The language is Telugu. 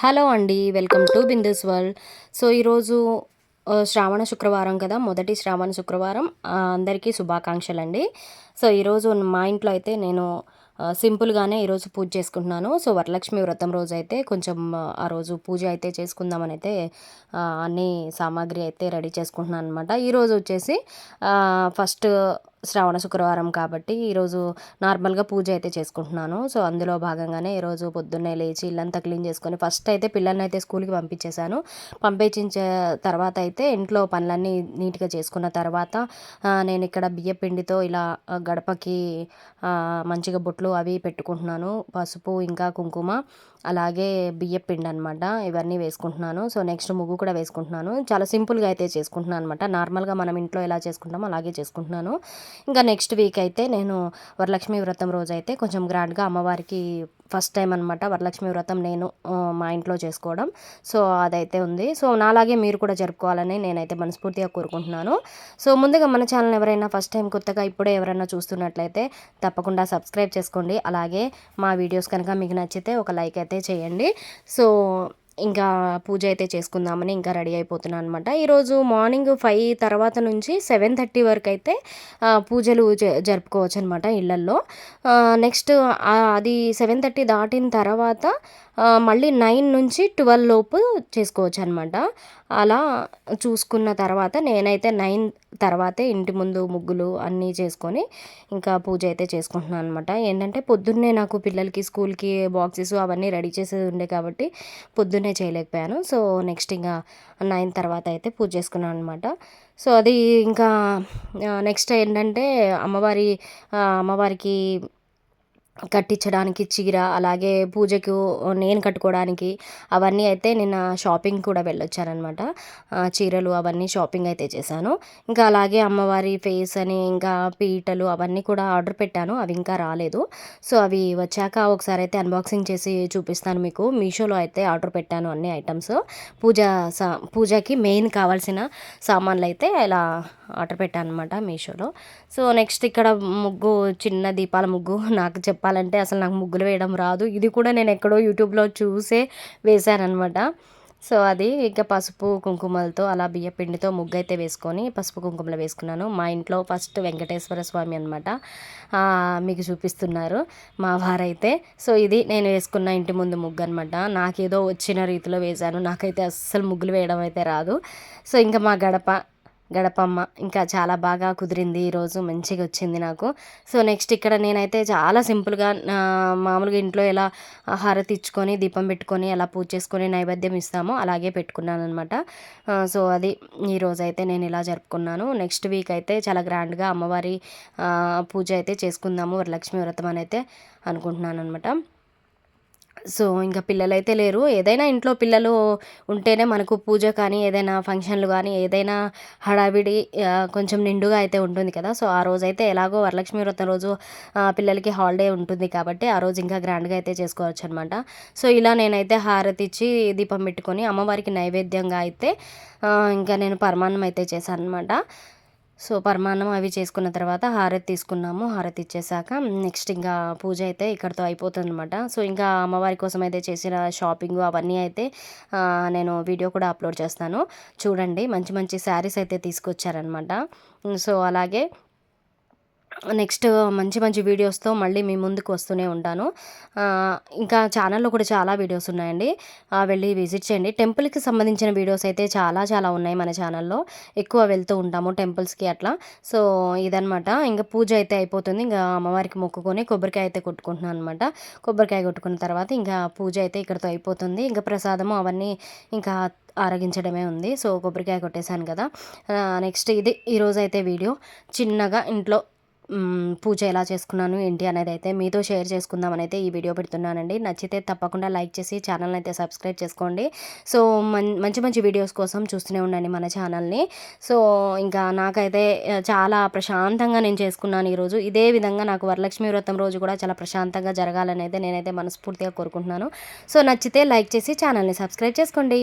హలో అండి welcome to Bindu's world. So ఈరోజు శ్రావణ శుక్రవారం కదా మొదటి శ్రావణ శుక్రవారం. అందరికీ శుభాకాంక్షలు అండి సో ఈరోజు మా ఇంట్లో అయితే నేను సింపుల్గానే ఈరోజు పూజ చేసుకుంటున్నాను. సో వరలక్ష్మి వ్రతం రోజు అయితే కొంచెం ఆ రోజు పూజ అయితే చేసుకుందామని అయితే అన్ని సామాగ్రి అయితే రెడీ చేసుకుంటున్నాను అనమాట ఈరోజు వచ్చేసి ఫస్ట్ శ్రావణ శుక్రవారం కాబట్టి ఈరోజు నార్మల్గా పూజ అయితే చేసుకుంటున్నాను. సో అందులో భాగంగానే ఈరోజు పొద్దున్నే లేచి ఇల్లంతా క్లీన్ చేసుకొని ఫస్ట్ అయితే పిల్లల్ని అయితే స్కూల్కి పంపించేశాను. పంపించే తర్వాత అయితే ఇంట్లో పనులన్నీ నీట్గా చేసుకున్న తర్వాత నేను ఇక్కడ బియ్య పిండితో ఇలా గడపకి మంచిగా బొట్లు అవి పెట్టుకుంటున్నాను. పసుపు ఇంకా కుంకుమ అలాగే బియ్య పిండి అనమాట ఇవన్నీ వేసుకుంటున్నాను. సో నెక్స్ట్ ముగ్గు కూడా వేసుకుంటున్నాను. చాలా సింపుల్గా అయితే చేసుకుంటున్నాను అనమాట నార్మల్గా మనం ఇంట్లో ఎలా చేసుకుంటామో అలాగే చేసుకుంటున్నాను. ఇంకా నెక్స్ట్ వీక్ అయితే నేను వరలక్ష్మి వ్రతం రోజు అయితే కొంచెం గ్రాండ్గా అమ్మవారికి ఫస్ట్ టైం అనమాట వరలక్ష్మి వ్రతం నేను మా ఇంట్లో చేసుకోవడం. సో అదైతే ఉంది. సో నాలాగే మీరు కూడా జరుపుకోవాలని నేనైతే మనస్ఫూర్తిగా కోరుకుంటున్నాను. సో ముందుగా మన ఛానల్ ఎవరైనా ఫస్ట్ టైం కొత్తగా ఇప్పుడే ఎవరైనా చూస్తున్నట్లయితే తప్పకుండా సబ్స్క్రైబ్ చేసుకోండి. అలాగే మా వీడియోస్ కనుక మీకు నచ్చితే ఒక లైక్ అయితే చేయండి. సో ఇంకా పూజ అయితే చేసుకుందామని ఇంకా రెడీ అయిపోతున్నాను అనమాట ఈరోజు మార్నింగ్ ఫైవ్ తర్వాత నుంచి సెవెన్ థర్టీ వరకు అయితే పూజలు జరుపుకోవచ్చు అనమాట ఇళ్ళల్లో నెక్స్ట్ అది సెవెన్ థర్టీ దాటిన తర్వాత మళ్ళీ నైన్ నుంచి ట్వెల్వ్ లోపు చేసుకోవచ్చు అనమాట అలా చూసుకున్న తర్వాత నేనైతే నైన్ తర్వాతే ఇంటి ముందు ముగ్గులు అన్నీ చేసుకొని ఇంకా పూజ అయితే చేసుకుంటున్నాను అనమాట ఏంటంటే పొద్దున్నే నాకు పిల్లలకి స్కూల్కి బాక్సెస్ అవన్నీ రెడీ చేసేది ఉండే కాబట్టి పొద్దున్నే చేయలేకపోయాను. సో నెక్స్ట్ ఇంకా నైన్ తర్వాత అయితే పూజ చేసుకున్నాను అనమాట సో అది ఇంకా నెక్స్ట్ ఏంటంటే అమ్మవారి అమ్మవారికి కట్టించడానికి చీర అలాగే పూజకు నేను కట్టుకోవడానికి అవన్నీ అయితే నేను షాపింగ్ కూడా వెళ్ళొచ్చానమాట చీరలు అవన్నీ షాపింగ్ అయితే చేశాను. ఇంకా అలాగే అమ్మవారి ఫేస్ అని ఇంకా పీటలు అవన్నీ కూడా ఆర్డర్ పెట్టాను. అవి ఇంకా రాలేదు. సో అవి వచ్చాక ఒకసారి అయితే అన్బాక్సింగ్ చేసి చూపిస్తాను మీకు. మీషోలో అయితే ఆర్డర్ పెట్టాను అన్ని ఐటమ్స్ పూజ సా పూజకి మెయిన్ కావాల్సిన సామాన్లు అయితే ఇలా ఆర్డర్ పెట్టాను అనమాట మీషోలో. సో నెక్స్ట్ ఇక్కడ ముగ్గు చిన్న దీపాల ముగ్గు నాకు చెప్పాలంటే అసలు నాకు ముగ్గులు వేయడం రాదు. ఇది కూడా నేను ఎక్కడో యూట్యూబ్లో చూసే వేశానమాట సో అది ఇంకా పసుపు కుంకుమలతో అలా బియ్య పిండితో ముగ్గు అయితే వేసుకొని పసుపు కుంకుమలు వేసుకున్నాను. మా ఇంట్లో ఫస్ట్ వెంకటేశ్వర స్వామి అనమాట మీకు చూపిస్తున్నారు మా వారైతే. సో ఇది నేను వేసుకున్న ఇంటి ముందు ముగ్గు అనమాట నాకేదో వచ్చిన రీతిలో వేశాను. నాకైతే అస్సలు ముగ్గులు వేయడం అయితే రాదు. సో ఇంకా మా గడప గడపమ్మ ఇంకా చాలా బాగా కుదిరింది. ఈరోజు మంచిగా వచ్చింది నాకు. సో నెక్స్ట్ ఇక్కడ నేనైతే చాలా సింపుల్గా మామూలుగా ఇంట్లో ఎలా హారతి ఇచ్చుకొని దీపం పెట్టుకొని అలా పూజ చేసుకొని నైవేద్యం ఇస్తామో అలాగే పెట్టుకున్నాను అనమాట సో అది ఈరోజు అయితే నేను ఇలా జరుపుకున్నాను. నెక్స్ట్ వీక్ అయితే చాలా గ్రాండ్గా అమ్మవారి పూజ అయితే చేసుకుందాము వరలక్ష్మి వ్రతం అని అయితే అనుకుంటున్నాను అనమాట సో ఇంకా పిల్లలైతే లేరు. ఏదైనా ఇంట్లో పిల్లలు ఉంటేనే మనకు పూజ కానీ ఏదైనా ఫంక్షన్లు కానీ ఏదైనా హడావిడి కొంచెం నిండుగా అయితే ఉంటుంది కదా. సో ఆ రోజు అయితే ఎలాగో వరలక్ష్మి వ్రతం రోజు పిల్లలకి హాలిడే ఉంటుంది కాబట్టి ఆ రోజు ఇంకా గ్రాండ్గా అయితే చేసుకోవచ్చు అనమాట సో ఇలా నేనైతే హారతి ఇచ్చి దీపం పెట్టుకొని అమ్మవారికి నైవేద్యంగా అయితే ఇంకా నేను పరమాన్నం అయితే చేశాను అనమాట సో పరమాన్నం అవి చేసుకున్న తర్వాత హారతి తీసుకున్నాము. హారతి ఇచ్చేసాక నెక్స్ట్ ఇంకా పూజ అయితే ఇక్కడితో అయిపోతుంది అనమాట సో ఇంకా అమ్మవారి కోసం అయితే చేసిన షాపింగ్ అవన్నీ అయితే నేను వీడియో కూడా అప్లోడ్ చేస్తాను. చూడండి మంచి మంచి శారీస్ అయితే తీసుకొచ్చారనమాట సో అలాగే నెక్స్ట్ మంచి మంచి వీడియోస్తో మళ్ళీ మీ ముందుకు వస్తూనే ఉంటాను. ఇంకా ఛానల్లో కూడా చాలా వీడియోస్ ఉన్నాయండి. వెళ్ళి విజిట్ చేయండి. టెంపుల్కి సంబంధించిన వీడియోస్ అయితే చాలా చాలా ఉన్నాయి మన ఛానల్లో. ఎక్కువ వెళ్తూ ఉంటాము టెంపుల్స్కి అట్లా. సో ఇదనమాట ఇంకా పూజ అయితే అయిపోతుంది. ఇంకా అమ్మవారికి మొక్కుకొని కొబ్బరికాయ అయితే కొట్టుకుంటున్నాను అనమాట కొబ్బరికాయ కొట్టుకున్న తర్వాత ఇంకా పూజ అయితే ఇక్కడితో అయిపోతుంది. ఇంకా ప్రసాదము అవన్నీ ఇంకా ఆరగించడమే ఉంది. సో కొబ్బరికాయ కొట్టేశాను కదా. నెక్స్ట్ ఇది ఈరోజు అయితే వీడియో. చిన్నగా ఇంట్లో పూజ ఎలా చేసుకున్నాను ఏంటి అనేది అయితే మీతో షేర్ చేసుకుందామని అయితే ఈ వీడియో పెడుతున్నానండి. నచ్చితే తప్పకుండా లైక్ చేసి ఛానల్ని అయితే సబ్స్క్రైబ్ చేసుకోండి. సో మంచి మంచి వీడియోస్ కోసం చూస్తూనే ఉండండి మన ఛానల్ని. సో ఇంకా నాకైతే చాలా ప్రశాంతంగా నేను చేసుకున్నాను ఈరోజు. ఇదే విధంగా నాకు వరలక్ష్మి వ్రతం రోజు కూడా చాలా ప్రశాంతంగా జరగాలని అయితే నేనైతే మనస్ఫూర్తిగా కోరుకుంటున్నాను. సో నచ్చితే లైక్ చేసి ఛానల్ని సబ్స్క్రైబ్ చేసుకోండి.